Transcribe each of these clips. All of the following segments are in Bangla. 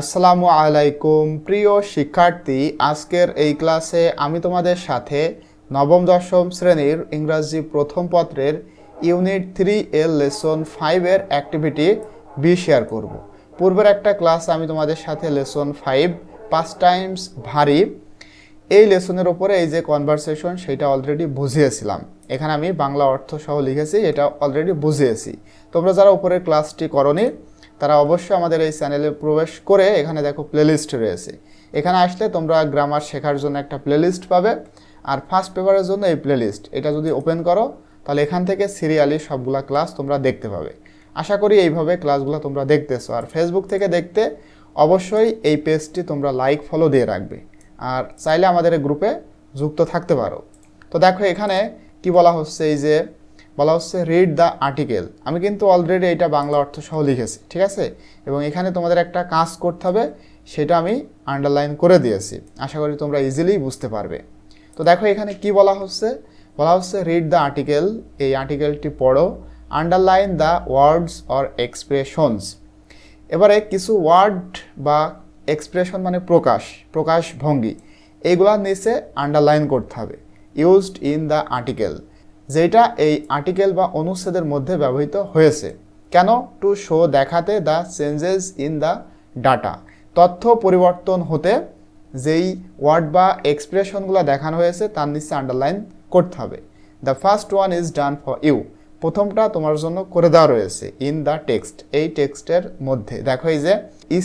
আসসালামু আলাইকুম। প্রিয় শিক্ষার্থী, আজকের এই ক্লাসে আমি তোমাদের সাথে নবম, দশম শ্রেণির ইংরাজি প্রথম পত্রের ইউনিট থ্রি এর লেসন ফাইভের অ্যাক্টিভিটি বি শেয়ার করব। পূর্বের একটা ক্লাস আমি তোমাদের সাথে লেসন ফাইভ পাঁচ টাইমস ভারী। এই লেসনের ওপরে এই যে কনভারসেশন সেটা অলরেডি বুঝিয়েছিলাম। এখানে আমি বাংলা অর্থ সহ লিখেছি, এটা অলরেডি বুঝিয়েছি। তোমরা যারা উপরের ক্লাসটি করনি তারা অবশ্যই আমাদের এই চ্যানেলে প্রবেশ করে এখানে দেখো প্লেলিস্ট রয়েছে। এখানে আসলে তোমরা গ্রামার শেখার জন্য একটা প্লেলিস্ট পাবে আর ফার্স্ট পেপারের জন্য এই প্লেলিস্ট এটা যদি ওপেন করো, তাহলে এখান থেকে সিরিয়ালি সবগুলা ক্লাস তোমরা দেখতে পাবে। আশা করি এইভাবে ক্লাসগুলো তোমরা দেখতেছো। আর ফেসবুক থেকে দেখতে অবশ্যই এই পেজটি তোমরা লাইক ফলো দিয়ে রাখবে। আর চাইলে আমাদের গ্রুপে যুক্ত থাকতে পারো। তো দেখো এখানে কি বলা হচ্ছে এই যে বলা হচ্ছে রিড দ্য আর্টিকেল আমি কিন্তু অলরেডি এটা বাংলা অর্থ সহ লিখেছি, ঠিক আছে? এবং এখানে তোমাদের একটা কাজ করতে হবে, সেটা আমি আন্ডারলাইন করে দিয়েছি। আশা করি তোমরা ইজিলি বুঝতে পারবে। তো দেখো এখানে কি বলা হচ্ছে? বলা হচ্ছে রিড দ্য আর্টিকেল এই আর্টিকেলটি পড়ো underline the words or expressions এবারে কিছু ওয়ার্ড বা এক্সপ্রেশন মানে প্রকাশ প্রকাশ ভঙ্গি এইগুলার নিচে আন্ডারলাইন করতে হবে। ইউজড ইন দ্য আর্টিকেল যেটা এই আর্টিকেল বা অনুচ্ছেদের মধ্যে ব্যবহৃত হয়েছে। কেন? টু শো দেখাতে the changes in the data তথ্য পরিবর্তন হতে যেই ওয়ার্ড বা এক্সপ্রেশনগুলো দেখানো হয়েছে, তার নিচে আন্ডারলাইন করতে হবে। The first one is done for you প্রথমটা তোমার জন্য করে দেওয়া রয়েছে ইন দ্য টেক্সট এই টেক্সটের মধ্যে। দেখো এই যে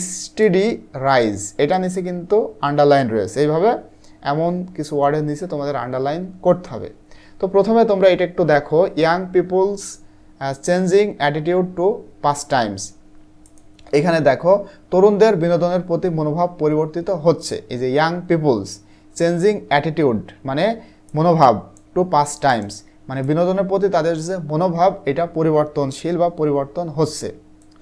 স্টিডি রাইজ এটা নিচে কিন্তু আন্ডারলাইন রয়েছে। এইভাবে এমন কিছু ওয়ার্ডের নিচে তোমাদের আন্ডারলাইন করতে হবে। তো প্রথমে তোমরা এটা একটু দেখো। Young people's changing attitude to pastimes এখানে দেখো, তরুণদের বিনোদনের প্রতি মনোভাব পরিবর্তিত হচ্ছে। এই যে ইয়াং পিপুলস চেঞ্জিং অ্যাটিটিউড মানে মনোভাব টু পাস টাইমস মানে বিনোদনের প্রতি তাদের যে মনোভাব, এটা পরিবর্তনশীল বা পরিবর্তন হচ্ছে।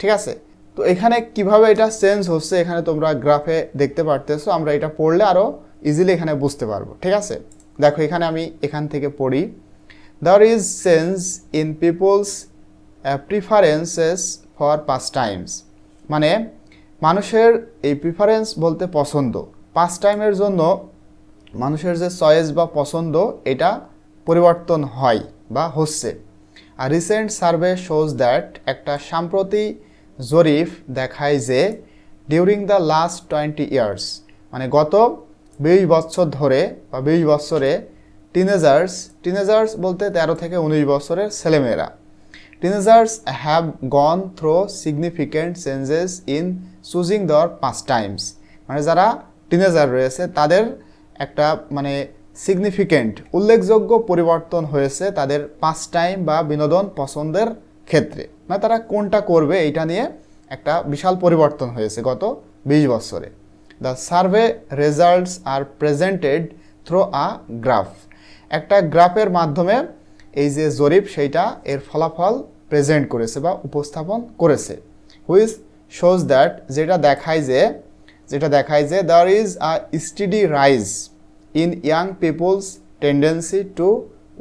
ঠিক আছে? তো এখানে কীভাবে এটা চেঞ্জ হচ্ছে, এখানে তোমরা গ্রাফে দেখতে পারতেছো, আমরা এটা পড়লে আরও ইজিলি এখানে বুঝতে পারব। ঠিক আছে? দেখো, এখানে আমি এখান থেকে পড়ি। There is change in people's preferences for pastimes মানে মানুষের এই প্রিফারেন্স বলতে পছন্দ। পাস টাইমের জন্য মানুষের যে চয়েস বা পছন্দ, এটা পরিবর্তন হয় বা হচ্ছে। আর রিসেন্ট সার্ভে শোজ দ্যাট একটা সাম্প্রতি জরিফ দেখায় যে during the last twenty years মানে গত বিশ বছর ধরে বা বিশ বছরে টিনেজার্স টিনেজার্স বলতে তেরো থেকে উনিশ বছরের ছেলেমেয়েরা। Teenagers have gone through significant changes in choosing their pastimes মানে যারা টিনেজার রয়েছে, তাদের একটা মানে সিগনিফিক্যান্ট উল্লেখযোগ্য পরিবর্তন হয়েছে তাদের পাঁচ টাইম বা বিনোদন পছন্দের ক্ষেত্রে। মানে তারা কোনটা করবে এটা নিয়ে একটা বিশাল পরিবর্তন হয়েছে গত বিশ বছরে। The survey results are presented through a graph একটা গ্রাফের মাধ্যমে এই যে জরিপ, সেইটা এর ফলাফল প্রেজেন্ট করেছে বা উপস্থাপন করেছে। হুইচ শোজ দ্যাট যেটা দেখায় যে, যেটা দেখায় যে there is a steady rise in young people's tendency to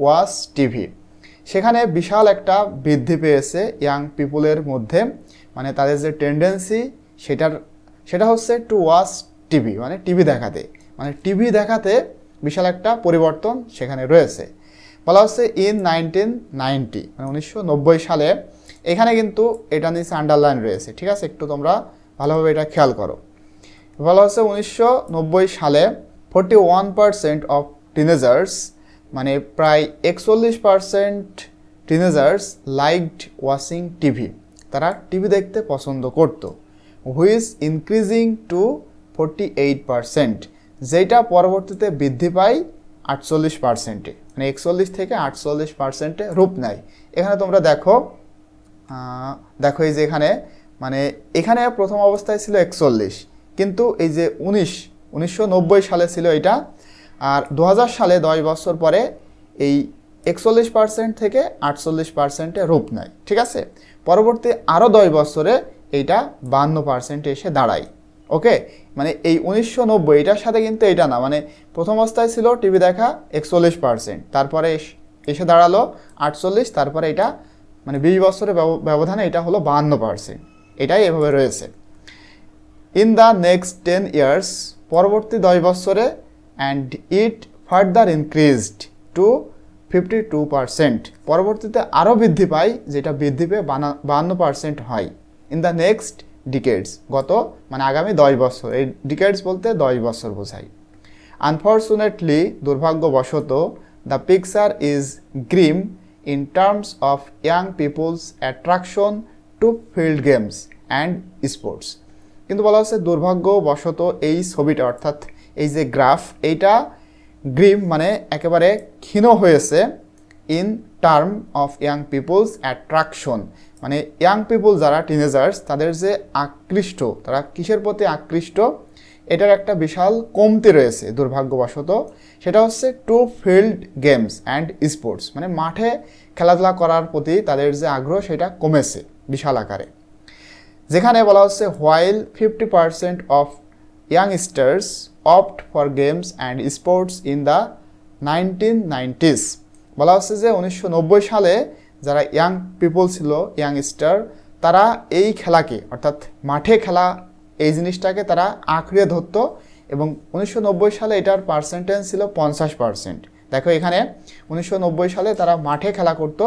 watch TV সেখানে বিশাল একটা বৃদ্ধি পেয়েছে ইয়াং পিপুলের মধ্যে। মানে তাদের যে টেন্ডেন্সি সেটার সেটা হচ্ছে টু ওয়াচ টিভি মানে টিভি দেখাতে। মানে টিভি দেখাতে বিশাল একটা পরিবর্তন সেখানে রয়েছে। বলা হচ্ছে ইন নাইনটিন নাইনটি মানে উনিশশো নব্বই সালে এখানে কিন্তু এটা নিচে আন্ডারলাইন রয়েছে। ঠিক আছে? একটু তোমরা ভালোভাবে এটা খেয়াল করো। বলা হচ্ছে উনিশশো নব্বই সালে forty one percent of teenagers মানে প্রায় একচল্লিশ percent teenagers liked watching TV তারা টিভি দেখতে পছন্দ করত। Which increasing to forty eight percent যেটা পরবর্তীতে বৃদ্ধি পায় আটচল্লিশ পার্সেন্টে মানে একচল্লিশ থেকে আটচল্লিশ পার্সেন্টে রূপ নেয়। এখানে তোমরা দেখো দেখো এই যে এখানে মানে এখানে প্রথম অবস্থায় ছিল একচল্লিশ, কিন্তু এই যে উনিশ, উনিশশো সালে ছিল এটা, আর দু হাজার সালে দশ বছর পরে এই একচল্লিশ পার্সেন্ট থেকে আটচল্লিশ পার্সেন্টে রূপ নেয়। ঠিক আছে? পরবর্তী আরও দশ বছরে এইটা বান্ন পার্সেন্টে এসে দাঁড়ায় ওকে মানে এই উনিশশো নব্বই, এটার সাথে কিন্তু এটা না মানে প্রথম অবস্থায় ছিল টিভি দেখা একচল্লিশ পার্সেন্ট তারপরে এস- দাঁড়াল আটচল্লিশ, তারপরে এটা মানে বিশ বছরের ব্যবধানে এটা হলো বাহান্ন পার্সেন্ট এটাই এভাবে রয়েছে। In the next ten years পরবর্তী দশ বছরে and it further increased to fifty two percent পরবর্তীতে আরও বৃদ্ধি পায়, যেটা বৃদ্ধি পেয়ে বাহান্ন পার্সেন্ট হয়। ইন দ্য নেক্সট ডিকেডস গত মানে আগামী দশ বছর, এই ডিকেডস বলতে দশ বছর বোঝায় আনফর্চুনেটলি দুর্ভাগ্যবশত the picture is grim in terms of young people's attraction to field games and sports কিন্তু বলা হচ্ছে দুর্ভাগ্যবশত এই ছবিটা, অর্থাৎ এই যে গ্রাফ এইটা গ্রিম মানে একেবারে ক্ষীণ হয়েছে। In term of young people's attraction মানে ইয়াং পিপুল যারা টিনেজার্স তাদের যে আকৃষ্ট, তারা কিসের প্রতি আকৃষ্ট? এটার একটা বিশাল কমতি রয়েছে, দুর্ভাগ্যবশত। সেটা হচ্ছে to field games and sports মানে মাঠে খেলাধুলা করার প্রতি তাদের যে আগ্রহ, সেটা কমেছে বিশাল আকারে। যেখানে বলা হচ্ছে while fifty percent of youngsters opt for games and sports in the nineteen nineties বলা হচ্ছে যে উনিশশো নব্বই সালে যারা ইয়াং পিপল ছিল, ইয়াংস্টার, তারা এই খেলাকে, অর্থাৎ মাঠে খেলা, এই জিনিসটাকে তারা আঁকড়ে ধরত এবং উনিশশো নব্বই সালে এটার পার্সেন্টেজ ছিল পঞ্চাশ পার্সেন্ট দেখো এখানে উনিশশো নব্বই সালে তারা মাঠে খেলা করত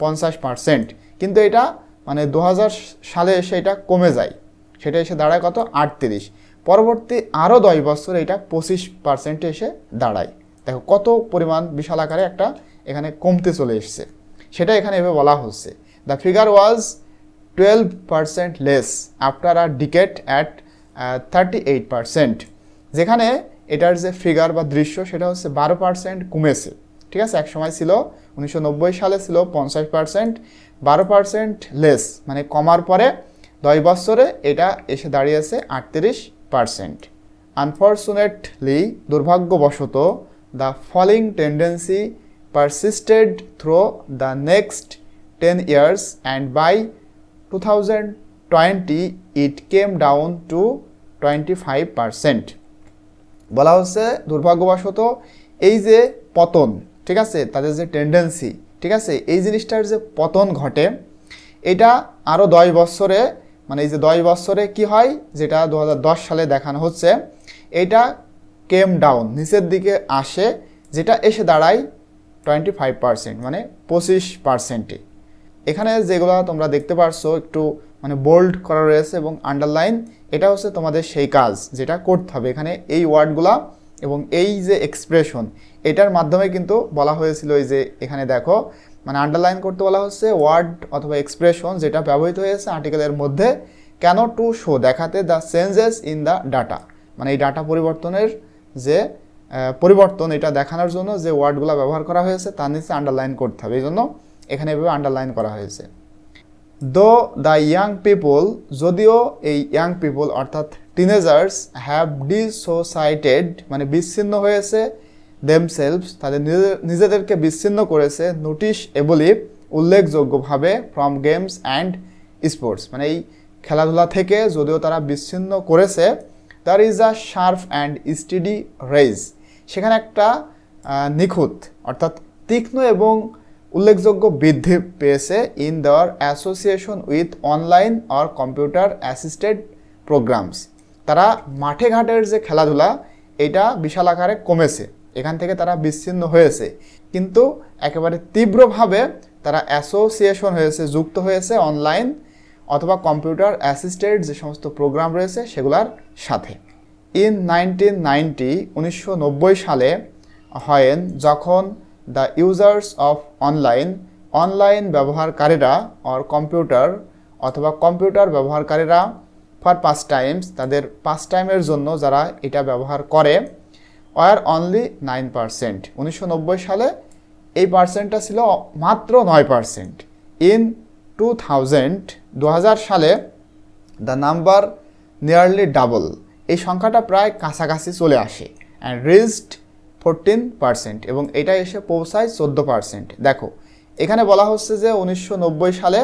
পঞ্চাশ পার্সেন্ট কিন্তু এটা মানে দু হাজার সালে এসে এটা কমে যায়। সেটা এসে দাঁড়ায় কত? আটত্রিশ। পরবর্তী আরও দশ বছর এটা পঁচিশ পার্সেন্টে এসে দাঁড়ায়। দেখো কত পরিমাণ বিশাল আকারে একটা এখানে কমতে চলে এসছে। সেটা এখানে এভাবে বলা হচ্ছে। The figure was twelve percent less after a decade at thirty eight percent যেখানে এটার যে ফিগার বা দৃশ্য, সেটা হচ্ছে বারো পার্সেন্ট কমেছে। ঠিক আছে? এক সময় ছিল উনিশশো নব্বই সালে ছিল পঞ্চাশ পার্সেন্ট বারো পার্সেন্ট লেস মানে কমার পরে দশ বছরে এটা এসে দাঁড়িয়েছে আটত্রিশ পার্সেন্ট আনফর্চুনেটলি দুর্ভাগ্যবশত the falling tendency ten years and by two thousand twenty it came down to twenty five percent বলা হচ্ছে দুর্ভাগ্যবশত এই যে পতন, ঠিক আছে, তাদের যে টেন্ডেন্সি ঠিক আছে, এই জিনিসটার যে পতন ঘটে, এটা আরও দশ বছরে মানে এই যে দশ বছরে কি হয়, যেটা দু হাজার দশ সালে দেখানো হচ্ছে, এটা কেম ডাউন নিচের দিকে আসে, যেটা এসে দাঁড়ায় টোয়েন্টি ফাইভ পার্সেন্ট মানে পঁচিশ পার্সেন্টে এখানে যেগুলো তোমরা দেখতে পারছ, একটু মানে বোল্ড করা রয়েছে এবং আন্ডারলাইন এটা হচ্ছে তোমাদের সেই কাজ, যেটা করতে হবে। এখানে এই ওয়ার্ডগুলা এবং এই যে এক্সপ্রেশন এটার মাধ্যমে কিন্তু বলা হয়েছিল এই যে এখানে দেখো মানে আন্ডারলাইন করতে বলা হচ্ছে ওয়ার্ড অথবা এক্সপ্রেশন যেটা ব্যবহৃত হয়েছে আর্টিকেলের মধ্যে, কেন টু শো দেখাতে the changes in the data মানে এই ডাটা পরিবর্তনের যে পরিবর্তন এটা দেখানোর জন্য যে ওয়ার্ডগুলো ব্যবহার করা হয়েছে তার নিচে আন্ডারলাইন করতে হবে। এই জন্য এখানে এভাবে আন্ডারলাইন করা হয়েছে। দো দ্য ইয়াং পিপল যদিও এই ইয়াং পিপল অর্থাৎ টিনেজার্স হ্যাভ ডিসোসাইটেড মানে বিচ্ছিন্ন হয়েছে দেমসেলভস তাদের নিজেদেরকে বিচ্ছিন্ন করেছে নোটিশ এবলি উল্লেখযোগ্যভাবে ফ্রম গেমস অ্যান্ড স্পোর্টস মানে এই খেলাধুলা থেকে যদিও তারা বিচ্ছিন্ন করেছে there is a sharp and steady rise সেখানে একটা নিখুঁত, অর্থাৎ তীক্ষ্ণ এবং উল্লেখযোগ্য বৃদ্ধি পেয়েছে in their association with online or computer assisted programs তারা মাঠে ঘাটের যে খেলাধুলা, এটা বিশাল আকারে কমেছে। এখান থেকে তারা বিচ্ছিন্ন হয়েছে। কিন্তু একেবারে তীব্রভাবে তারা অ্যাসোসিয়েশন হয়েছে, যুক্ত হয়েছে অনলাইন অথবা কম্পিউটার অ্যাসিস্টেড যে সমস্ত প্রোগ্রাম রয়েছে সেগুলার সাথে। ইন নাইনটিন নাইনটি, উনিশশো নব্বই সালে হয়েন যখন the users of online online ব্যবহারকারীরা অর কম্পিউটার অথবা কম্পিউটার ব্যবহারকারীরা ফর পাস টাইমস, তাদের পাস টাইমের জন্য যারা এটা ব্যবহার করে, ওয়ার অনলি নাইন পার্সেন্ট। উনিশশো সালে এই পার্সেন্টটা ছিল মাত্র নয় পার্সেন্ট। ইন টু থাউজেন্ড দু হাজার সালে দ্য নাম্বার নিয়ারলি ডাবল। এই সংখ্যাটা প্রায় কাছাকাছি চলে আসে। অ্যান্ড রিজড ফোরটিন পার্সেন্ট এবং এটা এসে পৌঁছায় চোদ্দ পার্সেন্ট দেখো, এখানে বলা হচ্ছে যে উনিশশো নব্বই সালে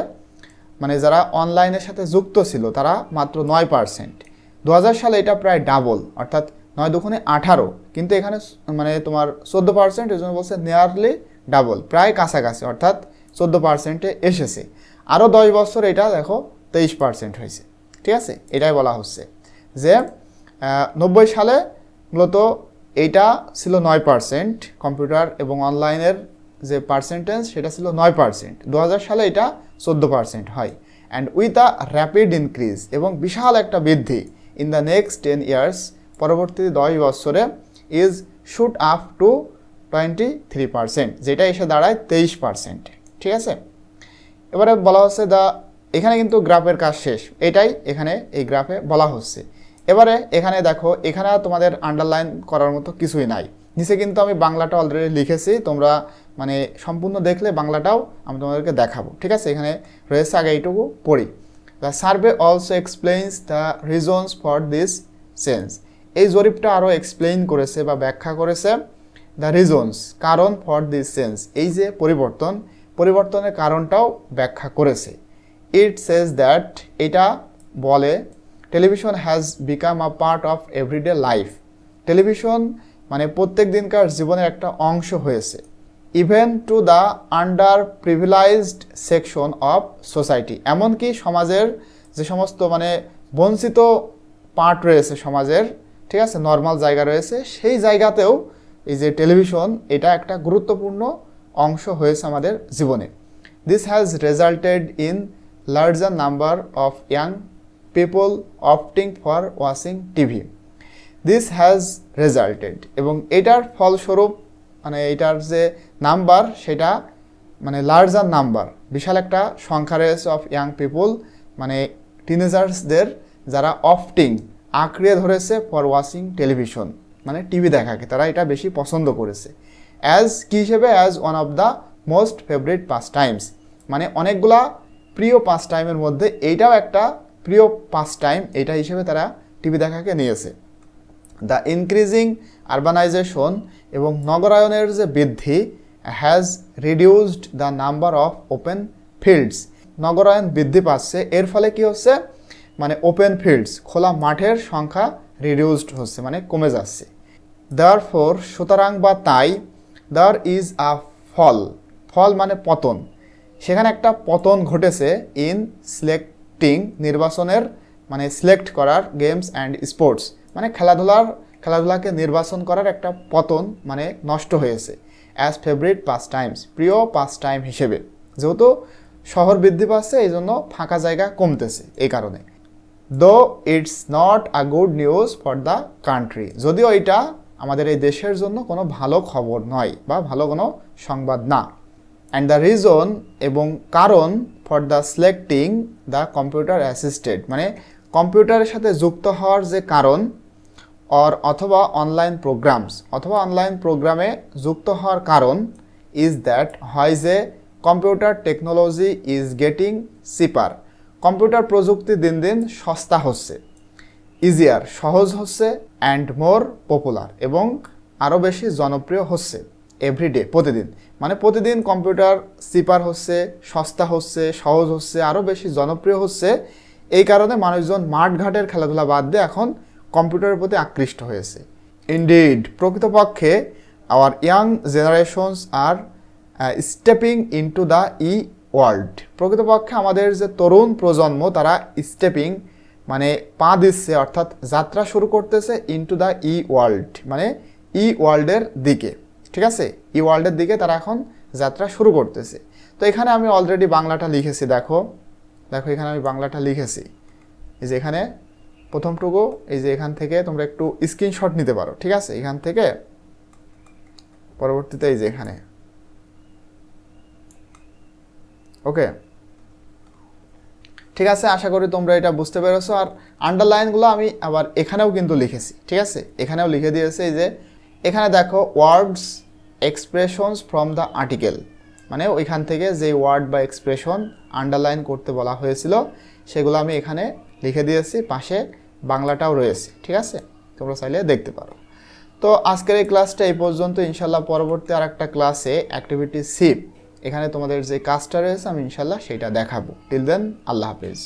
মানে যারা অনলাইনের সাথে যুক্ত ছিল, তারা মাত্র নয় পার্সেন্ট দু সালে এটা প্রায় ডাবল অর্থাৎ নয় দুখানে আঠারো। কিন্তু এখানে মানে তোমার চোদ্দ পার্সেন্ট এই জন্য বলছে নিয়ারলি ডাবল প্রায় কাছাকাছি, অর্থাৎ চোদ্দ পার্সেন্টে এসেছে। আরও দশ বছর এটা দেখো, তেইশ পার্সেন্ট হয়েছে। ঠিক আছে? এটাই বলা হচ্ছে। যে নব্বই সালে মূলত এইটা ছিল নয় পার্সেন্ট কম্পিউটার এবং অনলাইনের যে পার্সেন্টেজ, সেটা ছিল নয় পার্সেন্ট। দু হাজার সালে এটা চোদ্দ পার্সেন্ট হয়। And with a rapid increase এবং বিশাল একটা বৃদ্ধি in the next ten years পরবর্তী দশ বছরে is shoot up to twenty three percent যেটা এসে দাঁড়ায় তেইশ পার্সেন্ট। ঠিক আছে? এবারে বলা হচ্ছে দা এখানে কিন্তু গ্রাফের কাজ শেষ। এটাই এখানে এই গ্রাফে বলা হচ্ছে। এবারে এখানে দেখো, এখানে তোমাদের আন্ডারলাইন করার মতো কিছুই নাই। নিচে কিন্তু আমি বাংলাটা অলরেডি লিখেছি, তোমরা মানে সম্পূর্ণ দেখলে বাংলাটাও আমি তোমাদেরকে দেখাবো। ঠিক আছে? এখানে রয়েছে আগে এইটুকু, পড়ি। The survey also explains the reasons for this change এই জরিপটা আরও এক্সপ্লেইন করেছে বা ব্যাখ্যা করেছে দ্য রিজনস কারণ ফর দিস চেঞ্জ এই যে পরিবর্তন, পরিবর্তনের কারণটাও ব্যাখ্যা করেছে। ইট সেজ দ্যাট এটা বলে television has become a part of everyday life television মানে প্রত্যেক দিনকার জীবনের একটা অংশ হয়েছে। Even to the underprivileged section of society এমনকি সমাজের যে সমস্ত মানে বঞ্চিত পার্ট রয়েছে সমাজের, ঠিক আছে নর্মাল জায়গা রয়েছে, সেই জায়গাতেও এই যে টেলিভিশন এটা একটা গুরুত্বপূর্ণ অংশ হয়েছে আমাদের জীবনে। This has resulted in larger number of young people opting for watching TV this has resulted এবং এটার ফলস্বরূপ মানে এটার যে নাম্বার সেটা মানে লার্জার নাম্বার বিশাল একটা সংখ্যা রয়েছে অফ ইয়াং পিপুল মানে টিনেজার্সদের যারা অফটিং আঁকড়ে ধরেছে ফর ওয়াচিং টেলিভিশন মানে টিভি দেখাকে, তারা এটা বেশি পছন্দ করেছে। অ্যাজ কী হিসেবে? As one of the most favourite pastimes মানে অনেকগুলা প্রিয় পাস টাইমের মধ্যে এইটাও একটা প্রিয় পাস টাইম এটা হিসেবে তারা টিভি দেখাকে নিয়েছে। দ্য ইনক্রিজিং আরবানাইজেশন এবং নগরায়নের যে বৃদ্ধি has reduced the number of open fields নগরায়ন বৃদ্ধি পাচ্ছে, এর ফলে কি হচ্ছে? মানে ওপেন ফিল্ডস খোলা মাঠের সংখ্যা রিডিউসড হচ্ছে মানে কমে যাচ্ছে। দার ফোর সুতরাং বা তাই দেয়ার ইজ আ ফল ফল মানে পতন। সেখানে একটা পতন ঘটেছে ইন সিলেক্টিং নির্বাচনের মানে সিলেক্ট করার গেমস অ্যান্ড স্পোর্টস মানে খেলাধুলার, খেলাধুলাকে নির্বাচন করার একটা পতন মানে নষ্ট হয়েছে অ্যাজ ফেভারিট পাস টাইমস প্রিয় পাস টাইম হিসেবে। যেহেতু শহর বৃদ্ধি পাচ্ছে, এই জন্য ফাঁকা জায়গা কমতেছে এই কারণে। Though it's not a good news for the country যদিও এটা আমাদের এই দেশের জন্য কোনো ভালো খবর নয় বা ভালো কোনো সংবাদ না। অ্যান্ড দ্য রিজন এবং কারণ for the selecting the computer assisted মানে কম্পিউটারের সাথে যুক্ত হওয়ার যে কারণ অর অথবা অনলাইন প্রোগ্রামস অথবা অনলাইন প্রোগ্রামে যুক্ত হওয়ার কারণ ইজ দ্যাট হয় যে computer technology is getting cheaper computer প্রযুক্তি দিন দিন সস্তা হচ্ছে ইজিয়ার সহজ হচ্ছে অ্যান্ড মোর পপুলার এবং আরও বেশি জনপ্রিয় হচ্ছে। এভরিডে প্রতিদিন। মানে প্রতিদিন কম্পিউটার, সিপার হচ্ছে, সস্তা হচ্ছে, সহজ হচ্ছে আরও বেশি জনপ্রিয় হচ্ছে। এই কারণে মানুষজন মাঠঘাটের খেলাধুলা বাদ দিয়ে এখন কম্পিউটারের প্রতি আকৃষ্ট হয়েছে। ইনডিড প্রকৃতপক্ষে our young generations are stepping into the e world প্রকৃতপক্ষে আমাদের যে তরুণ প্রজন্ম, তারা স্টেপিং মানে পা দিচ্ছে, অর্থাৎ যাত্রা শুরু করতেছে ইনটু দ্য ই ওয়ার্ল্ড মানে ই ওয়ার্ল্ডের দিকে। ঠিক আছে? ই ওয়ার্ল্ডের দিকে তারা এখন যাত্রা শুরু করতেছে। তো এখানে আমি অলরেডি বাংলাটা লিখেছি, দেখো। দেখো, এখানে আমি বাংলাটা লিখেছি। এই যে এখানে প্রথমটুকু, এই যে এখান থেকে তোমরা একটু স্ক্রিনশট নিতে পারো, ঠিক আছে? এখান থেকে পরবর্তীতে এই যে এখানে। ওকে ঠিক আছে? আশা করি তোমরা এটা বুঝতে পেরেছ। আর আন্ডারলাইনগুলো আমি আবার এখানেও কিন্তু লিখেছি, ঠিক আছে? এখানেও লিখে দিয়েছে এই যে এখানে দেখো words expressions from the article মানে ওইখান থেকে যে ওয়ার্ড বা এক্সপ্রেশন আন্ডারলাইন করতে বলা হয়েছিল, সেগুলো আমি এখানে লিখে দিয়েছি, পাশে বাংলাটাও রয়েছে, ঠিক আছে? তোমরা চাইলে দেখতে পারো। তো আজকের এই ক্লাসটা এই পর্যন্ত ইনশাল্লাহ পরবর্তী আর একটা ক্লাসে অ্যাক্টিভিটি সিপ এখানে তোমাদের যে কাজটা রয়েছে, আমি ইনশাল্লাহ সেটা দেখাবো। টিল দেন আল্লাহ হাফিজ।